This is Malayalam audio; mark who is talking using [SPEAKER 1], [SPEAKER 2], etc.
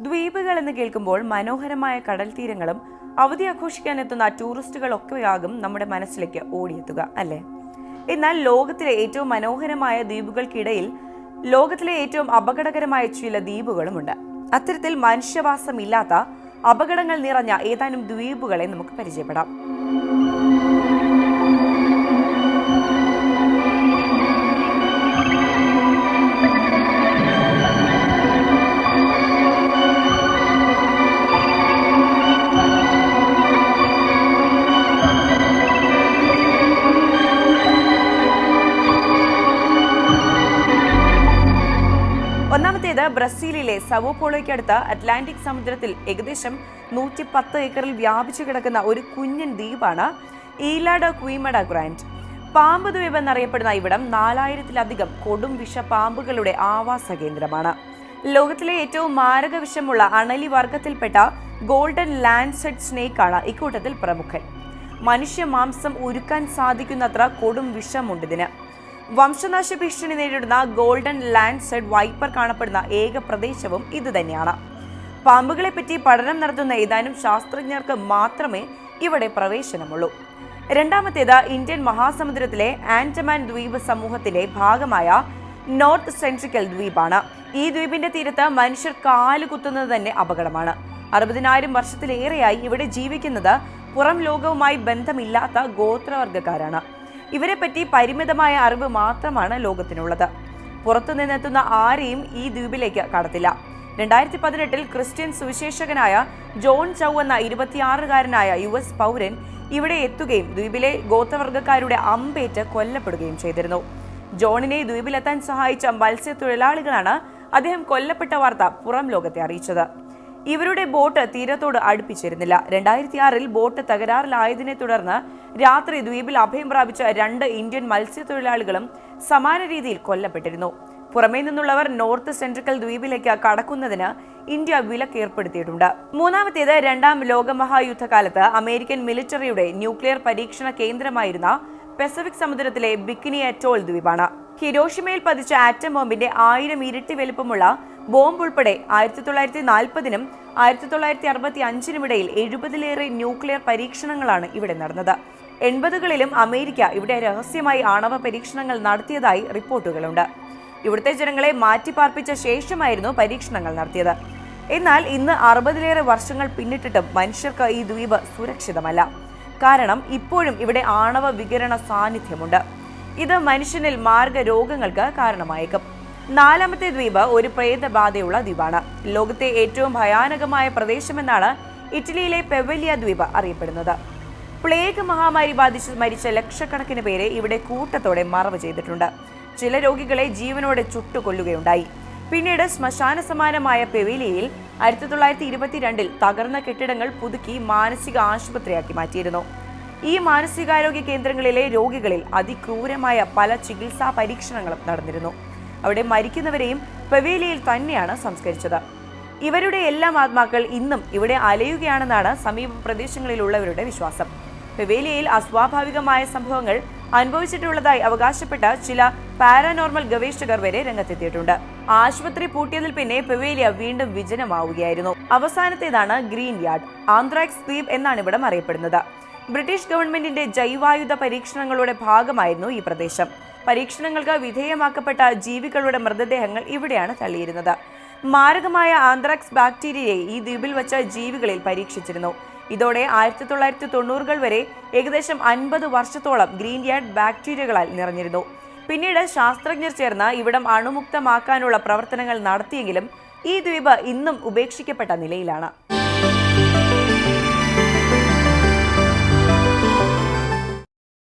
[SPEAKER 1] ദ്വീപുകൾ എന്ന് കേൾക്കുമ്പോൾ മനോഹരമായ കടൽ തീരങ്ങളും അവധി ആഘോഷിക്കാൻ എത്തുന്ന ടൂറിസ്റ്റുകളൊക്കെയാകും നമ്മുടെ മനസ്സിലേക്ക് ഓടിയെത്തുക അല്ലേ? എന്നാൽ ലോകത്തിലെ ഏറ്റവും മനോഹരമായ ദ്വീപുകൾക്കിടയിൽ ലോകത്തിലെ ഏറ്റവും അപകടകരമായ ചില ദ്വീപുകളുമുണ്ട്. അത്തരത്തിൽ മനുഷ്യവാസമില്ലാത്ത അപകടങ്ങൾ നിറഞ്ഞ ഏതാനും ദ്വീപുകളെ നമുക്ക് പരിചയപ്പെടാം. ഒന്നാമത്തേത് ബ്രസീലിലെ സവോപോളോയ്ക്കടുത്ത് അറ്റ്ലാന്റിക് സമുദ്രത്തിൽ ഏകദേശം നൂറ്റി പത്ത് ഏക്കറിൽ വ്യാപിച്ചു കിടക്കുന്ന ഒരു കുഞ്ഞൻ ദ്വീപാണ് ഈലാഡോ ക്വീമഡ ഗ്രാൻഡ്. പാമ്പ് ദ്വീപ് എന്നറിയപ്പെടുന്ന ഇവിടം നാലായിരത്തിലധികം കൊടും വിഷ പാമ്പുകളുടെ ആവാസ കേന്ദ്രമാണ്. ലോകത്തിലെ ഏറ്റവും മാരക വിഷമുള്ള അണലി വർഗത്തിൽപ്പെട്ട ഗോൾഡൻ ലാൻഡ്സെഡ് സ്നേക്കാണ് ഇക്കൂട്ടത്തിൽ പ്രമുഖൻ. മനുഷ്യ മാംസം ഉരുക്കാൻ സാധിക്കുന്നത്ര കൊടും വിഷമുണ്ടിതിന് വംശനാശ ഭീഷണി നേരിടുന്ന ഗോൾഡൻ ലാൻഡ് സെഡ് വൈപ്പർ കാണപ്പെടുന്ന ഏക പ്രദേശവും ഇതുതന്നെയാണ് പാമ്പുകളെ പറ്റി പഠനം നടത്തുന്ന ഏതാനും ശാസ്ത്രജ്ഞർക്ക് മാത്രമേ ഇവിടെ പ്രവേശനമുള്ളൂ. രണ്ടാമത്തേത് ഇന്ത്യൻ മഹാസമുദ്രത്തിലെ ആൻഡമാൻ ദ്വീപ് സമൂഹത്തിലെ ഭാഗമായ നോർത്ത് സെൻട്രിക്കൽ ദ്വീപാണ്. ഈ ദ്വീപിന്റെ തീരത്ത് മനുഷ്യർ കാലുകുത്തുന്നത് തന്നെ അപകടമാണ്. അറുപതിനായിരം വർഷത്തിലേറെയായി ഇവിടെ ജീവിക്കുന്നത് പുറം ലോകവുമായി ബന്ധമില്ലാത്ത ഗോത്രവർഗക്കാരാണ് ഇവരെപ്പറ്റി പരിമിതമായ അറിവ് മാത്രമാണ് ലോകത്തിനുള്ളത്. പുറത്തു നിന്നെത്തുന്ന ആരെയും ഈ ദ്വീപിലേക്ക് കടത്തില്ല. രണ്ടായിരത്തി പതിനെട്ടിൽ ക്രിസ്ത്യൻ സുവിശേഷകനായ ജോൺ ചൗ എന്ന ഇരുപത്തിയാറുകാരനായ യു എസ് പൗരൻ ഇവിടെ എത്തുകയും ദ്വീപിലെ ഗോത്രവർഗക്കാരുടെ അമ്പേറ്റ് കൊല്ലപ്പെടുകയും ചെയ്തിരുന്നു. ജോണിനെ ദ്വീപിലെത്താൻ സഹായിച്ച മത്സ്യത്തൊഴിലാളികളാണ് അദ്ദേഹം കൊല്ലപ്പെട്ട വാർത്ത പുറം ലോകത്തെ അറിയിച്ചത്. ഇവരുടെ ബോട്ട് തീരത്തോട് അടുപ്പിച്ചിരുന്നില്ല. രണ്ടായിരത്തി ആറിൽ ബോട്ട് തകരാറിലായതിനെ തുടർന്ന് രാത്രി ദ്വീപിൽ അഭയം പ്രാപിച്ച രണ്ട് ഇന്ത്യൻ മത്സ്യത്തൊഴിലാളികളും സമാന രീതിയിൽ കൊല്ലപ്പെട്ടിരുന്നു. പുറമേ നിന്നുള്ളവർ നോർത്ത് സെൻട്രിക്കൽ ദ്വീപിലേക്ക് കടക്കുന്നതിന് ഇന്ത്യ വിലക്ക് ഏർപ്പെടുത്തിയിട്ടുണ്ട് മൂന്നാമത്തേത് രണ്ടാം ലോകമഹായുദ്ധകാലത്ത് അമേരിക്കൻ മിലിറ്ററിയുടെ ന്യൂക്ലിയർ പരീക്ഷണ കേന്ദ്രമായിരുന്ന പസഫിക് സമുദ്രത്തിലെ ബിക്കിനി അറ്റോൾ ദ്വീപാണ്. ഹിരോഷിമയിൽ പതിച്ച ആറ്റം ബോംബിന്റെ ആയിരം ഇരട്ടി വലുപ്പമുള്ള ബോംബ് ഉൾപ്പെടെ ആയിരത്തി തൊള്ളായിരത്തി നാൽപ്പതിനും ആയിരത്തി തൊള്ളായിരത്തി അറുപത്തി അഞ്ചിനും ഇടയിൽ എഴുപതിലേറെ ന്യൂക്ലിയർ പരീക്ഷണങ്ങളാണ് ഇവിടെ നടന്നത്. എൺപതുകളിലും അമേരിക്ക ഇവിടെ രഹസ്യമായി ആണവ പരീക്ഷണങ്ങൾ നടത്തിയതായി റിപ്പോർട്ടുകളുണ്ട്. ഇവിടുത്തെ ജനങ്ങളെ മാറ്റിപ്പാർപ്പിച്ച ശേഷമായിരുന്നു പരീക്ഷണങ്ങൾ നടത്തിയത്. എന്നാൽ ഇന്ന് അറുപതിലേറെ വർഷങ്ങൾ പിന്നിട്ടിട്ടും മനുഷ്യർക്ക് ഈ ദ്വീപ് സുരക്ഷിതമല്ല. കാരണം ഇപ്പോഴും ഇവിടെ ആണവ വികരണ സാന്നിധ്യമുണ്ട്. ഇത് മനുഷ്യനിൽ മാർഗ രോഗങ്ങൾക്ക് കാരണമായേക്കും. നാലാമത്തെ ദ്വീപ് ഒരു പ്രേതബാധയുള്ള ദ്വീപാണ്. ലോകത്തെ ഏറ്റവും ഭയാനകമായ പ്രദേശമെന്നാണ് ഇറ്റലിയിലെ പെവലിയ ദ്വീപ് അറിയപ്പെടുന്നത്. പ്ലേഗ് മഹാമാരി ബാധിച്ച് മരിച്ച ലക്ഷക്കണക്കിന് പേരെ ഇവിടെ കൂട്ടത്തോടെ മറവ് ചെയ്തിട്ടുണ്ട്. ചില രോഗികളെ ജീവനോടെ ചുട്ടുകൊല്ലുകയുണ്ടായി. പിന്നീട് ശ്മശാന സമാനമായ പെവിലിയയിൽ ആയിരത്തി തൊള്ളായിരത്തി ഇരുപത്തിരണ്ടിൽ തകർന്ന കെട്ടിടങ്ങൾ പുതുക്കി മാനസിക ആശുപത്രിയാക്കി മാറ്റിയിരുന്നു. ഈ മാനസികാരോഗ്യ കേന്ദ്രങ്ങളിലെ രോഗികളിൽ അതിക്രൂരമായ പല ചികിത്സാ പരീക്ഷണങ്ങളും നടന്നിരുന്നു. അവിടെ മരിക്കുന്നവരെയും പവേലിയിൽ തന്നെയാണ് സംസ്കരിച്ചത്. ഇവരുടെ എല്ലാം ആത്മാക്കൾ ഇന്നും ഇവിടെ അലയുകയാണെന്നാണ് സമീപ പ്രദേശങ്ങളിലുള്ളവരുടെ വിശ്വാസം. പെവേലിയയിൽ അസ്വാഭാവികമായ സംഭവങ്ങൾ അനുഭവിച്ചിട്ടുള്ളതായി അവകാശപ്പെട്ട ചില പാരാനോർമൽ ഗവേഷകർ വരെ രംഗത്തെത്തിയിട്ടുണ്ട്. ആശുപത്രി പൂട്ടിയതിൽ പിന്നെ പെവേലിയ വീണ്ടും വിജനമാവുകയായിരുന്നു. അവസാനത്തേതാണ് ഗ്രീൻ യാർഡ്. ആന്ത്രാക്സ് ദ്വീപ് എന്നാണ് ഇവിടം അറിയപ്പെടുന്നത്. ബ്രിട്ടീഷ് ഗവൺമെന്റിന്റെ ജൈവായുധ പരീക്ഷണങ്ങളുടെ ഭാഗമായിരുന്നു ഈ പ്രദേശം. പരീക്ഷണങ്ങൾക്ക് വിധേയമാക്കപ്പെട്ട ജീവികളുടെ മൃതദേഹങ്ങൾ ഇവിടെയാണ് തള്ളിയിരുന്നത്. മാരകമായ ആന്ത്രാക്സ് ബാക്ടീരിയയെ ഈ ദ്വീപിൽ വച്ച ജീവികളിൽ പരീക്ഷിച്ചിരുന്നു. ഇതോടെ ആയിരത്തി തൊള്ളായിരത്തി തൊണ്ണൂറുകൾ വരെ ഏകദേശം അൻപത് വർഷത്തോളം ഗ്രീൻ യാർഡ് ബാക്ടീരിയകളാൽ നിറഞ്ഞിരുന്നു. പിന്നീട് ശാസ്ത്രജ്ഞർ ചേർന്ന് ഇവിടം അണുമുക്തമാക്കാനുള്ള പ്രവർത്തനങ്ങൾ നടത്തിയെങ്കിലും ഈ ദ്വീപ് ഇന്നും ഉപേക്ഷിക്കപ്പെട്ട നിലയിലാണ്.